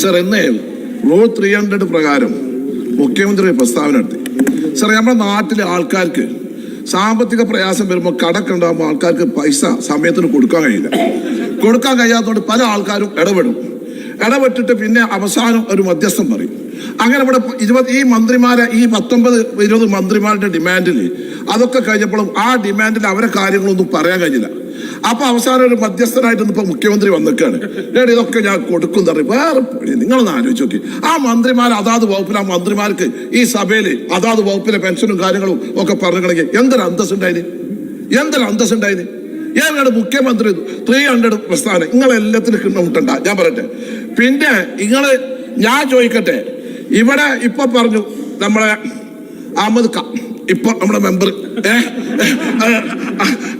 Sir എന്നേ rule three hundred പ്രകാരം മുഖ്യമന്ത്രി പ്രസ്താവന നടത്തി. സർ നമ്മുടെ നാട്ടിലെ ആൾക്കാർക്ക് സാമ്പത്തിക പ്രയാസം വരുമ്പോൾ കടക്ക് ഉണ്ടാകുമ്പോൾ ആൾക്കാർക്ക് പൈസ സമയത്തിന് കൊടുക്കാൻ കഴിയില്ല. കൊടുക്കാൻ കഴിയാത്തതുകൊണ്ട് പല ആൾക്കാരും ഇടപെടും. ഇടപെട്ടിട്ട് പിന്നെ അവസാനം ഒരു മധ്യസ്ഥം പറയും. അങ്ങനെ ഇവിടെ ഇരുപത് ഈ മന്ത്രിമാരെ ഈ പത്തൊമ്പത് ഇരുപത് മന്ത്രിമാരുടെ ഡിമാൻഡിൽ അതൊക്കെ കഴിഞ്ഞപ്പോഴും ആ ഡിമാൻഡിൽ അവരെ കാര്യങ്ങളൊന്നും പറയാൻ കഴിഞ്ഞില്ല. അപ്പൊ അവസാനം ഒരു മധ്യസ്ഥനായിട്ട് ഇപ്പൊ മുഖ്യമന്ത്രി വന്നിക്കാണ്. ഞാൻ ഇതൊക്കെ ഞാൻ കൊടുക്കും തറി വേറെ. നിങ്ങളൊന്ന് ആലോചിച്ച് നോക്കി. ആ മന്ത്രിമാർ അതാത് വകുപ്പിൽ ആ മന്ത്രിമാർക്ക് ഈ സഭയിൽ അതാത് വകുപ്പിലെ പെൻഷനും കാര്യങ്ങളും ഒക്കെ പറഞ്ഞിട്ടുണ്ടെങ്കിൽ എന്തൊരു അന്തസ് ഉണ്ടായിന് എന്തൊരു അന്തസ് ഉണ്ടായിന് ഏതാണ് മുഖ്യമന്ത്രി ത്രീ ഹൺഡ്രഡ് പ്രസ്ഥാനം. നിങ്ങളെല്ലാത്തിനും കിണ്ണമുട്ടണ്ട ഞാൻ പറയട്ടെ. പിന്നെ നിങ്ങൾ ഞാൻ ചോദിക്കട്ടെ. ഇവിടെ ഇപ്പൊ പറഞ്ഞു നമ്മളെ അഹമ്മദ് ഖാൻ ഇപ്പൊ നമ്മുടെ മെമ്പർ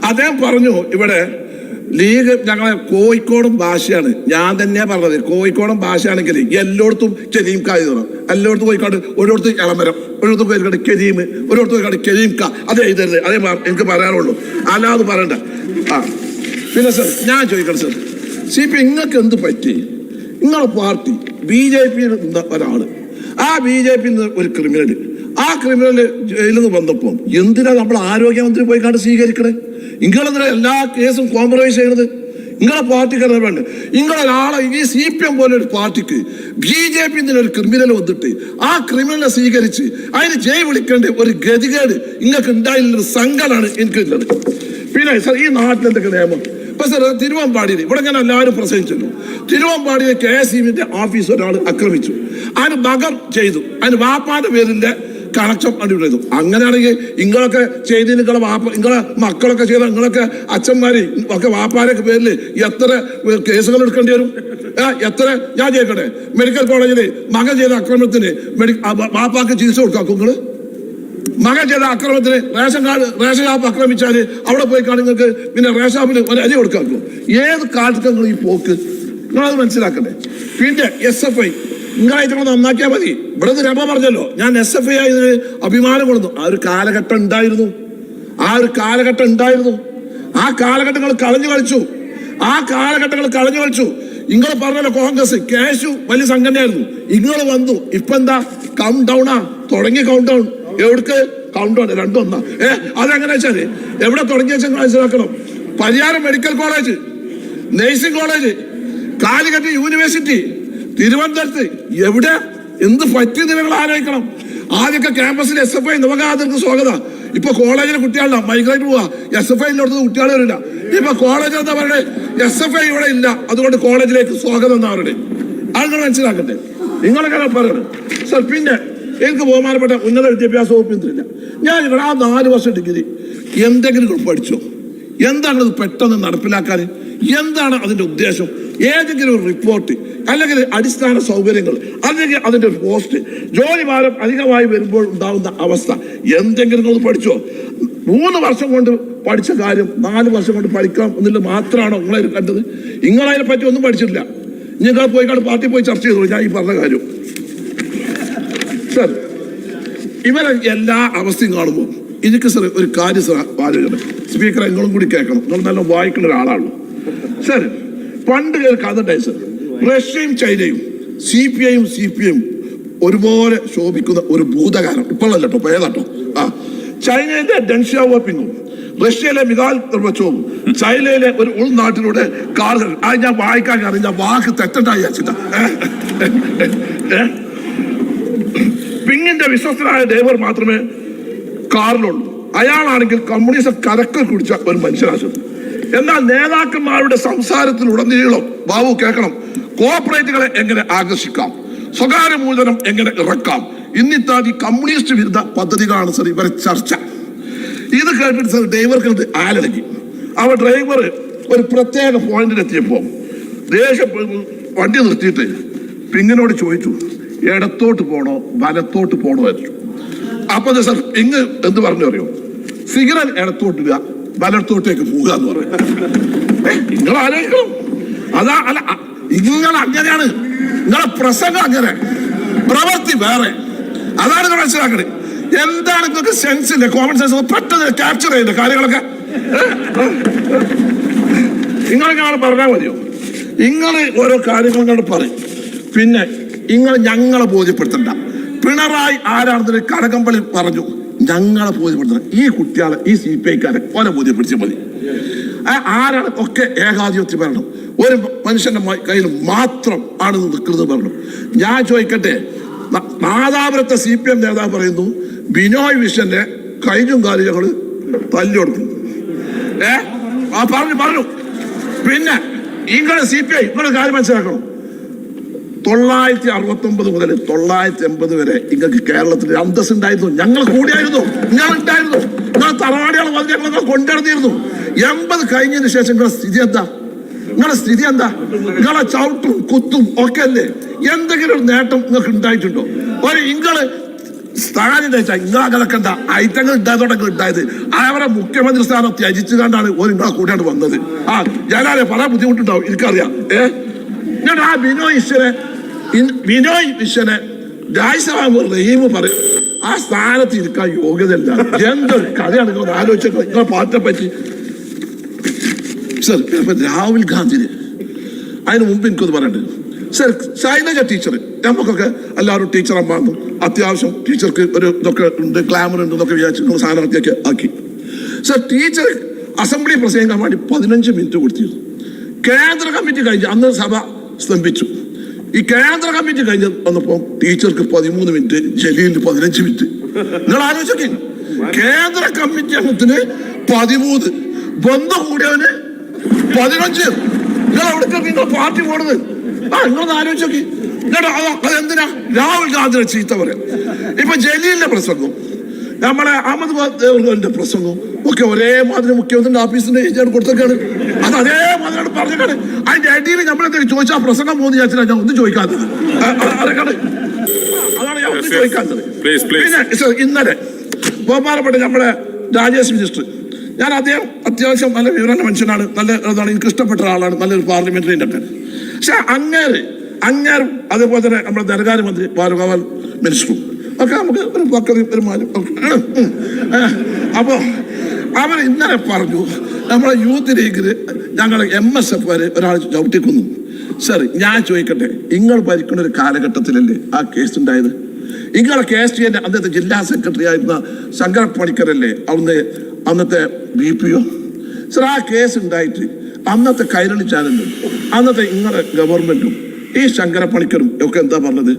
അദ്ദേഹം പറഞ്ഞു. ഇവിടെ ലീഗ് ഞങ്ങളെ കോഴിക്കോടും ഭാഷയാണ് ഞാൻ തന്നെയാ പറഞ്ഞത്. കോഴിക്കോടും ഭാഷയാണെങ്കിൽ എല്ലായിടത്തും കരീം കാ എഴുതണം എല്ലായിടത്തും കോഴിക്കോട് ഒരിടത്ത് ഇളമരം ഒരിടത്തും കോഴിക്കോട് കരീം ഒരിടത്തും കോഴിക്കോട് കരീം കാ. അത് എഴുതരുത്. അതേ എനിക്ക് പറയാനുള്ളൂ. അല്ലാതെ പറയണ്ട. ആ. പിന്നെ സർ ഞാൻ ചോദിക്കണം സർ. സി പി നിങ്ങൾക്ക് എന്ത് പറ്റി? നിങ്ങളുടെ പാർട്ടി ബി ജെ പിയിൽ നിന്ന ഒരാൾ. ആ ബി ജെ പി ഒരു ക്രിമിനൽ ആ ക്രിമിനൽ ജയിലിൽ നിന്ന് വന്നപ്പോൾ എന്തിനാ നമ്മൾ ആരോഗ്യമന്ത്രി പോയി കണ്ട് സ്വീകരിക്കണേ? നിങ്ങളെന്തിനാ എല്ലാ കേസും കോംപ്രമൈസ് ചെയ്യണത്? നിങ്ങളെ പാർട്ടിക്ക് അറിയാൻ വേണ്ട? നിങ്ങളൊരാളെ ഈ സി പി എം പോലെ ഒരു പാർട്ടിക്ക് ബി ജെ പി ഒരു ക്രിമിനൽ വന്നിട്ട് ആ ക്രിമിനലിനെ സ്വീകരിച്ച് അതിന് ജയ് വിളിക്കേണ്ട ഒരു ഗതികേട് നിങ്ങൾക്ക് ഉണ്ടായില്ലൊരു സങ്കടമാണ് എനിക്കുള്ളത്. പിന്നെ സർ ഈ നാട്ടിൽ എന്തൊക്കെ നിയമം? ഇപ്പൊ സാർ തിരുവമ്പാടിയിൽ ഇവിടെ ഞാൻ എല്ലാവരും പ്രസംഗിച്ചല്ലോ. തിരുവമ്പാടിയിലെ കെ എസ് ഇവിന്റെ ഓഫീസ് ഒരാൾ ആക്രമിച്ചു. അതിന് മകർ ചെയ്തു. അതിന് വാപ്പാന്റെ പേരിന്റെ കണക്ഷൻ അടിപൊളി അങ്ങനെയാണെങ്കിൽ നിങ്ങളൊക്കെ ചെയ്ത് നിങ്ങളെ വാപ്പ നിങ്ങളെ മക്കളൊക്കെ ചെയ്ത നിങ്ങളൊക്കെ അച്ഛന്മാര് ഒക്കെ വാപ്പാരൊക്കെ പേരിൽ എത്ര കേസുകൾ എടുക്കേണ്ടി വരും? എത്ര? ഞാൻ ചെയ്യട്ടെ മെഡിക്കൽ കോളേജിൽ മകൻ ചെയ്ത അക്രമത്തിന് മെഡി വാപ്പാക്ക് ചികിത്സ കൊടുക്കാം നിങ്ങൾ മകൻ ചെയ്ത അക്രമത്തിന് റേഷൻ കാർഡ് റേഷൻ ഷാപ്പ് ആക്രമിച്ചാൽ അവിടെ പോയി കാണും നിങ്ങൾക്ക് പിന്നെ റേഷൻ ഷാപ്പിൽ ഒരു അരി കൊടുക്കാം ഏത് കാലത്ത് നിങ്ങൾ ഈ പോക്ക്? നിങ്ങളത് മനസ്സിലാക്കണ്ടേ? പിന്നെ എസ് എഫ് ഐ നിങ്ങളായിട്ട് നന്നാക്കിയാൽ മതി. ഇവിടെ രമ പറഞ്ഞല്ലോ. ഞാൻ എസ് എഫ് ഐ ആയതിന് അഭിമാനം കൊള്ളുന്നു. ആ ഒരു കാലഘട്ടം ഉണ്ടായിരുന്നു. ആ ഒരു കാലഘട്ടം ഉണ്ടായിരുന്നു. ആ കാലഘട്ടങ്ങൾ കളഞ്ഞു കളിച്ചു. ആ കാലഘട്ടങ്ങൾ കളഞ്ഞു കളിച്ചു. നിങ്ങൾ പറഞ്ഞല്ലോ കോൺഗ്രസ് കേശു വലിയ സംഘടനയായിരുന്നു. നിങ്ങൾ വന്നു. ഇപ്പൊ എന്താ? കൗണ്ട് ആ. തുടങ്ങി കൗണ്ട് ഡൗൺ എവിടേക്ക് കൗണ്ട് ഡൗൺ രണ്ടൊന്നാ ഏ അതെങ്ങനെ വെച്ചാൽ? എവിടെ തുടങ്ങിയ വെച്ചാൽ മനസ്സിലാക്കണം? Pariyaram medical college nursing college Calicut university തിരുവനന്തപുരത്ത് എവിടെ? എന്ത് പറ്റിയത് നിങ്ങൾ ആലോചിക്കണം. ആദ്യമൊക്കെ ക്യാമ്പസിൽ എസ് എഫ് ഐ നവകാതർക്ക് സ്വാഗതം. ഇപ്പൊ കോളേജിലെ കുട്ടികളുടെ മൈഗ്രേറ്റ് പോവാ. എസ് എഫ് ഐയിലോട്ട് കുട്ടികൾ വരില്ല. ഇപ്പൊ കോളേജ് എന്താ എസ് എഫ് ഐ ഇവിടെ ഇല്ല. അതുകൊണ്ട് കോളേജിലേക്ക് സ്വാഗതം എന്നാ പറയുന്നത് അത് നിങ്ങൾ മനസ്സിലാക്കട്ടെ നിങ്ങളൊക്കെ പറയണം. സർ പിന്നെ എനിക്ക് ബഹുമാനപ്പെട്ട ഉന്നത വിദ്യാഭ്യാസ വകുപ്പ് മന്ത്രിയില്ല. ഞാൻ ഇവിടെ ആ നാല് വർഷം ഡിഗ്രി. എന്തെങ്കിലും പഠിച്ചോ? എന്താണ് പെട്ടെന്ന് നടപ്പിലാക്കാൻ? എന്താണ് അതിന്റെ ഉദ്ദേശം? ഏതെങ്കിലും ഒരു റിപ്പോർട്ട് അല്ലെങ്കിൽ അടിസ്ഥാന സൗകര്യങ്ങൾ അല്ലെങ്കിൽ അതിന്റെ ഒരു പോസ്റ്റ് ജോലി ഭാരം അധികമായി വരുമ്പോൾ ഉണ്ടാകുന്ന അവസ്ഥ എന്തെങ്കിലും ഒന്ന് പഠിച്ചോ. മൂന്ന് വർഷം കൊണ്ട് പഠിച്ച കാര്യം നാല് വർഷം കൊണ്ട് പഠിക്കാം എന്നുള്ളത് മാത്രമാണോ നിങ്ങളെ കണ്ടത്? നിങ്ങളതിനെ പറ്റി ഒന്നും പഠിച്ചിട്ടില്ല. നിങ്ങൾ പോയി കണ്ട് പാർട്ടി പോയി ചർച്ച ചെയ്തോളൂ ഞാൻ ഈ പറഞ്ഞ കാര്യം. സർ ഇവരെ എല്ലാ അവസ്ഥയും കാണുമ്പോൾ എനിക്ക് സർ ഒരു കാര്യം സർ ആലോചന സ്പീക്കർ നിങ്ങളും കൂടി കേൾക്കണം. നിങ്ങൾ നല്ല വായിക്കുന്ന ഒരാളാണ് സർ പണ്ട് കേൾക്കാതെ റഷ്യയും ചൈനയും സി പി ഐയും സി പി ഐയും ഒരുപോലെ ശോഭിക്കുന്ന ഒരു ഭൂതകാലം. ഇപ്പോഴല്ല കേട്ടോ ഏതാട്ടോ ആ ചൈനയിലെ ഡെൻഷ്യാവോപ്പിങ്ങും റഷ്യയിലെ മികാൽ നിർവച്ചവും ചൈനയിലെ ഒരു ഉൾനാട്ടിലൂടെ കാറുകൾ ആ ഞാൻ വായിക്കാൻ കാരണം ഞാൻ വാക്ക് തെറ്റണ്ടായി അച്ഛന പിങ്ങിന്റെ വിശ്വസ്തനായ ഡ്രൈവർ മാത്രമേ കാറിലുള്ളൂ. അയാളാണെങ്കിൽ കമ്മ്യൂണിസ്റ്റ് കരക്കൽ കുടിച്ച ഒരു മനുഷ്യരാശം എന്നാൽ നേതാക്കന്മാരുടെ സംസാരത്തിൽ ഉടനീളം ബാബു കേൾക്കണം. കോർപ്പറേറ്റുകളെ എങ്ങനെ ആകർഷിക്കാം? സ്വകാര്യ മൂലധനം എങ്ങനെ ഇറക്കാം? ഇന്നിത്താതി കമ്മ്യൂണിസ്റ്റ് വിരുദ്ധ പദ്ധതികളാണ് സർ ഇവരെ ചർച്ച. ഇത് കേട്ടിട്ട് സർ ഡ്രൈവർക്ക് ആലടങ്ങി അവ ഡ്രൈവർ ഒരു പ്രത്യേക പോയിന്റിലെത്തിയപ്പോൾ ദേഷ്യം വണ്ടി നിർത്തിയിട്ട് പിങ്ങിനോട് ചോദിച്ചു ഇടത്തോട്ട് പോണോ വലത്തോട്ട് പോണോ? എന്ന്. അപ്പൊ സർ ഇങ്ങ് എന്ത് പറഞ്ഞു അറിയോ സിഗ്നൽ ഇടത്തോട്ട് ഇടുക വലത്തോട്ടേക്ക് പോവുക എന്ന് പറയും. നിങ്ങൾ ആലോചിക്കണം. അതാ അല്ല നിങ്ങൾ അങ്ങനെയാണ്. നിങ്ങളെ പ്രസംഗം അങ്ങനെ. പ്രവൃത്തി വേറെ. അതാണ് നിങ്ങൾ മനസ്സിലാക്കണേ. എന്താണ് നിങ്ങൾക്ക് സെൻസ് ഇല്ല? കോമൺ സെൻസ് പെട്ടെന്ന് ക്യാപ്ചർ ചെയ്യുന്ന കാര്യങ്ങളൊക്കെ? നിങ്ങളിങ്ങനെ പറഞ്ഞാൽ മതിയോ? നിങ്ങൾ ഓരോ കാര്യങ്ങളും കണ്ട് പറയും. പിന്നെ നിങ്ങൾ ഞങ്ങളെ ബോധ്യപ്പെടുത്തണ്ട. പിണറായി ആരാണെന്ന് കടകമ്പളി പറഞ്ഞു. ഞങ്ങളെ ബോധ്യപ്പെടുത്തണം. ഈ കുട്ടികളെ ഈ സി പി ഐക്കാരെ ഓനെ ബോധ്യപ്പെടുത്തിയാൽ മതി. ആരാണ് ഒക്കെ ഏകാധിപത്യം ഭരണം ഒരു മനുഷ്യന്റെ കയ്യിൽ മാത്രം ആണ് നിൽക്കുന്നത് പറഞ്ഞു ഞാൻ ചോദിക്കട്ടെ നാദാപുരത്തെ സി പി എം നേതാവ് പറയുന്നു ബിനോയ് വിശ്വന്റെ കൈയും കാലും ഞങ്ങൾ തല്ലി കൊടുക്കും. ഏ ആ പറഞ്ഞു പറഞ്ഞു. പിന്നെ ഇങ്ങൾ സി പി ഐ ഇങ്ങൾ കാര്യം മനസ്സിലാക്കണം. തൊള്ളായിരത്തി അറുപത്തി ഒമ്പത് മുതൽ തൊള്ളായിരത്തി എൺപത് വരെ നിങ്ങൾക്ക് കേരളത്തിൽ അന്തസ് ഉണ്ടായിരുന്നു ഞങ്ങൾ കൂടിയായിരുന്നു. ഞാൻ ഉണ്ടായിരുന്നു നിങ്ങൾ തറവാടികൾ വന്ന് ഞങ്ങൾ കൊണ്ടിരുന്നിരുന്നു എൺപത് കഴിഞ്ഞതിന് ശേഷം നിങ്ങളുടെ സ്ഥിതി എന്താ? നിങ്ങളുടെ സ്ഥിതി എന്താ? നിങ്ങളെ ചവിട്ടും കുത്തും ഒക്കെ അല്ലേ? എന്തെങ്കിലും ഒരു നേട്ടം നിങ്ങൾക്ക് ഉണ്ടായിട്ടുണ്ടോ? ഒരു ഇങ്ങൾ സ്ഥാനം വെച്ചാൽ ഇങ്ങളെ കിടക്കണ്ട ഐറ്റങ്ങൾ ഉണ്ടായതോടെ ഉണ്ടായത്. അവരെ മുഖ്യമന്ത്രി സ്ഥാനം ത്യജിച്ചു കണ്ടാണ് ഒരു നിങ്ങളെ കൂടെയാണ് വന്നത്. ആ ഞാനാരെ പല ബുദ്ധിമുട്ടുണ്ടാവും എനിക്കറിയാം. ഏ? ഞാൻ ആ ബിനോ ഈശ്വരെ ബിനോയ് ഈശ്വരെ രാജ്യസഭാ റഹീം പറയും ആ സ്ഥാനത്ത് ഇരിക്കാൻ യോഗ്യതയില്ല. എന്തൊരു കഥയാണ് നിങ്ങൾ ആലോചിച്ചത് നിങ്ങളെ പാർട്ടിയെ പറ്റി. സർ രാഹുൽ ഗാന്ധിന് അതിന് മുമ്പ് എനിക്കൊന്ന് പറയണ്ട് സർ ശൈലജ ടീച്ചർ നമുക്കൊക്കെ എല്ലാവരും ടീച്ചർ അമ്മാന്ന് അത്യാവശ്യം ടീച്ചർക്ക് ഒരു ഇതൊക്കെ ഉണ്ട് ഗ്ലാമർ ഉണ്ട് എന്നൊക്കെ വിചാരിച്ച് നിങ്ങൾ സ്ഥാനാർത്ഥിയൊക്കെ ആക്കി. സർ ടീച്ചർ അസംബ്ലി പ്രസംഗിക്കാൻ വേണ്ടി പതിനഞ്ച് മിനിറ്റ് കൊടുത്തിരുന്നു. കേന്ദ്ര കമ്മിറ്റി കഴിഞ്ഞ് അന്ന് സഭ സ്തംഭിച്ചു. ഈ കേന്ദ്ര കമ്മിറ്റി കഴിഞ്ഞ് വന്നപ്പോ ടീച്ചർക്ക് പതിമൂന്ന് മിനിറ്റ് ജലീലിന് പതിനഞ്ച് മിനിറ്റ്. നിങ്ങൾ ആലോചിക്കേ കേന്ദ്ര കമ്മിറ്റി അംഗത്തിന് പതിമൂന്ന് ബന്ധം കൂടിയവന് പതിനഞ്ച്. നിങ്ങൾ അവിടെ നിങ്ങൾ പാർട്ടി പോണത്. ആ നിങ്ങൾ ആലോചിച്ചോക്കി. അതെന്തിനാ രാഹുൽ ഗാന്ധിയുടെ ചീത്ത പറയാം. ഇപ്പൊ ജലീലിന്റെ പ്രസംഗം. നമ്മളെ അഹമ്മദ് പ്രസംഗം. ഒക്കെ ഒരേ മാതിരി മുഖ്യമന്ത്രിയുടെ ഓഫീസിന്റെ ഏജാണ് കൊടുത്തൊക്കെയാണ് അത് അതേ മാതിരിയാണ് പറഞ്ഞേക്കാണ് അതിന്റെ ഇടയിൽ നമ്മളെന്തെങ്കിലും ചോദിച്ചാൽ പ്രസംഗം പോകുന്ന വിചാരിച്ചാൽ ഞാൻ ഒന്നും ചോദിക്കാത്തത്. അതാണ് ഞാൻ ഒന്നും. പിന്നെ ഇന്നലെ ബഹുമാനപ്പെട്ട നമ്മുടെ രാജേഷ് മിനിസ്റ്റർ ഞാൻ അദ്ദേഹം അത്യാവശ്യം നല്ല വിവരണ മനുഷ്യനാണ് നല്ല എന്താണ് എനിക്ക് ഇഷ്ടപ്പെട്ട ഒരാളാണ് നല്ലൊരു പാർലമെന്ററി ഒക്കെ പക്ഷെ അങ്ങേര് അങ്ങേരും അതേപോലെ തന്നെ നമ്മുടെ ധനകാര്യമന്ത്രി ബാലഗോപാൽ മിനിസ്റ്ററും ഒക്കെ നമുക്ക് ഒരു പക്കതി ഒരു മാനം അപ്പോൾ അവർ ഇന്നലെ പറഞ്ഞു നമ്മളെ യൂത്ത് ലീഗിൽ ഞങ്ങൾ എം എസ് എഫ് വരെ ഒരാൾ ചവിട്ടിക്കുന്നു. സർ ഞാൻ ചോദിക്കട്ടെ നിങ്ങൾ ഭരിക്കുന്ന ഒരു കാലഘട്ടത്തിലല്ലേ ആ കേസ് ഉണ്ടായത്? നിങ്ങളെ കെ എസ് ടി അന്നത്തെ ജില്ലാ സെക്രട്ടറി ആയിരുന്ന ശങ്കര പണിക്കരല്ലേ അന്ന് അന്നത്തെ ബി പി ഒ? സർ ആ കേസ് ഉണ്ടായിട്ട് അന്നത്തെ കൈരളി ചാനലും അന്നത്തെ നിങ്ങളുടെ ഗവൺമെന്റും ഈ ശങ്കര പണിക്കരും ഒക്കെ എന്താ പറഞ്ഞത്?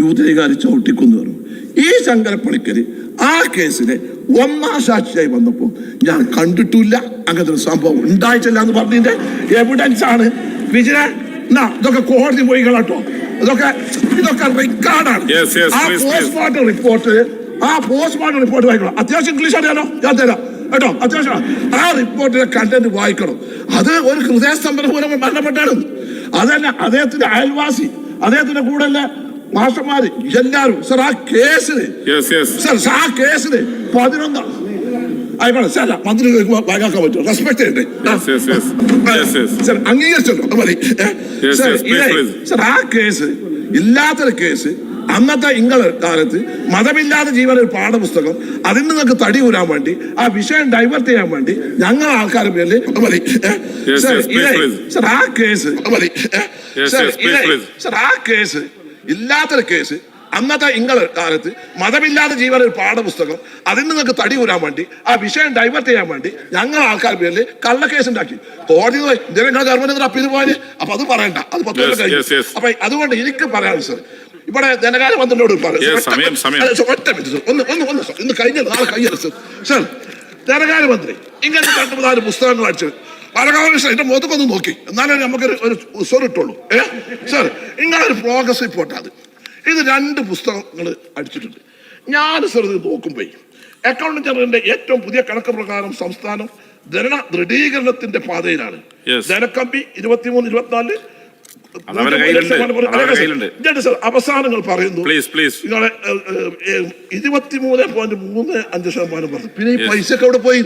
യൂത്ത് ലീഗാരി ചവിട്ടിക്കുന്നു പറഞ്ഞു. ഈ ശങ്കര പണിക്കര് ആ കേസിലെ ഒന്നാം സാക്ഷിയായി വന്നപ്പോൾ ഞാൻ കണ്ടിട്ടില്ല. അങ്ങനത്തെ ഒരു സംഭവം ഉണ്ടായിട്ടില്ല എന്ന് പറഞ്ഞതിന്റെ എവിഡൻസ് ആണ്. വിജയ എന്നാ ഇതൊക്കെ കോടതി പോയി കേട്ടോ ഇതൊക്കെ ഇതൊക്കെ റെക്കോർഡാണ് ആ. പോസ്റ്റ്മോർട്ടം റിപ്പോർട്ട് ആ പോസ്റ്റ്മോർട്ടം റിപ്പോർട്ട് വായിക്കണം. അത്യാവശ്യം ഇംഗ്ലീഷ് അറിയാലോ? ഞാൻ തരാം. കേട്ടോ? അത്യാവശ്യം ആ റിപ്പോർട്ടിലെ കണ്ടന്റ് വായിക്കണം. അത് ഒരു ഹൃദയസ്തംഭനം മൂലം മരണപ്പെട്ടാണ് അതല്ല അദ്ദേഹത്തിന്റെ അയൽവാസി അദ്ദേഹത്തിന്റെ കൂടെ മാസ്റ്റർമാര് എല്ലാവരും സർ ആ കേസിന് സർ ആ കേസിന് പതിനൊന്നാം ആയിക്കോട്ടെ സാർ മന്ത്രി ചോദിക്കുമ്പോൾ വായിക്കാൻ പറ്റും റെസ്പെക്ട് ചെയ്യണ്ടേ? Yes, yes, yes. Yes, yes. Sir അംഗീകരിച്ചല്ലോ അത് മതി? സർ, ആ കേസ് ഇല്ലാത്തൊരു കേസ് അന്നത്തെ ഇങ്ങൾ കാലത്ത് മതമില്ലാത്ത ജീവൻ ഒരു പാഠപുസ്തകം അതിൽ നിങ്ങൾക്ക് തടി ഊരാൻ വേണ്ടി ആ വിഷയം ഡൈവേർട്ട് ചെയ്യാൻ വേണ്ടി ഞങ്ങൾ ആൾക്കാരുടെ പേരിൽ മതി? സർ, ആ കേസ് മതി. സർ ആ കേസ് ഇല്ലാത്തൊരു കേസ് അന്നത്തെ ഇങ്ങളെ കാലത്ത് മതമില്ലാത്ത ജീവൻ ഒരു പാഠപുസ്തകം അതിൽ നിങ്ങൾക്ക് തടി ഊരാൻ വേണ്ടി ആ വിഷയം ഡൈവേർട്ട് ചെയ്യാൻ വേണ്ടി ഞങ്ങൾ ആൾക്കാർ പേരിൽ കള്ളക്കേസ് ഉണ്ടാക്കി കോടതി നിങ്ങളെ ഗവൺമെന്റ് അപ്പീൽ പോയാൽ അപ്പൊ അത് പറയണ്ട. അത് പത്ത് കൊല്ലം കഴിഞ്ഞു. അപ്പൊ അതുകൊണ്ട് എനിക്ക് പറയാൻ സാർ ഇവിടെ ധനകാര്യ മന്ത്രിയോട് പറയാം ഒറ്റ- മിനിറ്റ് ഒന്ന് ഒന്ന് ഒന്ന് സാർ ഇന്ന് കഴിഞ്ഞ നാളെ കഴിഞ്ഞത് സാർ ധനകാര്യമന്ത്രി ഇങ്ങനത്തെ രണ്ട് മൂന്നാൽ പുസ്തകങ്ങൾ അടിച്ചു പരകാലകൃഷ്ണൻ എന്റെ മുഖത്തൊക്കെ ഒന്ന് നോക്കി. എന്നാലേ നമുക്ക് ഒരു സ്വരം ഇട്ടുള്ളൂ. ഏ? സർ നിങ്ങളൊരു പ്രോഗ്രസ് റിപ്പോർട്ട് അത്. ഇത് രണ്ട് പുസ്തകങ്ങൾ അടിച്ചിട്ടുണ്ട്. ഞാൻ സർ ഇത് നോക്കുമ്പോൾ അക്കൗണ്ട് ജനറലിന്റെ ഏറ്റവും പുതിയ കണക്ക് പ്രകാരം സംസ്ഥാനം ധന ദൃഢീകരണത്തിന്റെ പാതയിലാണ്. ജനക്കമ്പി ഇരുപത്തിമൂന്ന് ഇരുപത്തിനാല് അവസാനങ്ങൾ പറയുന്നു. നിങ്ങളെ ഇരുപത്തിമൂന്ന് പോയിന്റ് മൂന്ന് അഞ്ച് ശതമാനം പറഞ്ഞു. പിന്നെ ഈ. പൈസ ഒക്കെ അവിടെ പോയി.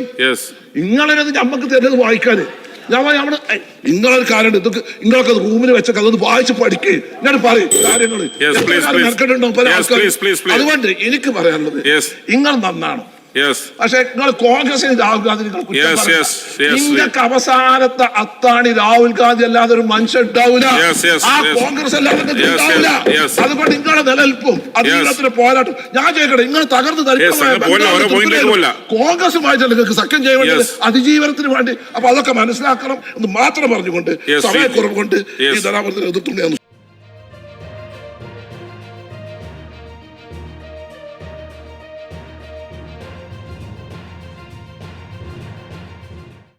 നിങ്ങളെ നമ്മക്ക് തരുന്നത് വായിക്കാന്. ഞാൻ അവിടെ നിങ്ങളൊരു കാര്യം ഇതൊക്കെ നിങ്ങളൊക്കെ റൂമിൽ വെച്ചൊക്കെ അതൊന്ന് വായിച്ച് പഠിക്കേ. ഞാൻ പറയും കാര്യങ്ങൾ Yes, please, please. മെനക്കെട്ടുണ്ടാവും പല please, please, please. അതുകൊണ്ട് എനിക്ക് പറയാനുള്ളത് Yes. നിങ്ങൾ നന്നാണോ പക്ഷെ നിങ്ങൾ കോൺഗ്രസിന് രാഹുൽ ഗാന്ധി നിങ്ങൾക്ക് അവസാനത്തെ അത്താണി രാഹുൽ ഗാന്ധി അല്ലാതെ ഒരു മനുഷ്യൻ ഉണ്ടാവില്ല ആ കോൺഗ്രസ് ഉണ്ടാവില്ല. അതുകൊണ്ട് നിങ്ങളുടെ നിലനിൽപ്പും അധികാരത്തിന് പോരാട്ടം ഞാൻ ചോദിക്കട്ടെ നിങ്ങൾ തകർന്ന്. കോൺഗ്രസുമായിട്ട് നിങ്ങൾക്ക് സഖ്യം Yes. അതിജീവനത്തിന് വേണ്ടി. അപ്പൊ അതൊക്കെ മനസ്സിലാക്കണം എന്ന് മാത്രം പറഞ്ഞുകൊണ്ട് സമയക്കുറവ് കൊണ്ട് ഈ ധനാപത്തിന് എതിർത്തുണ്ടെന്ന്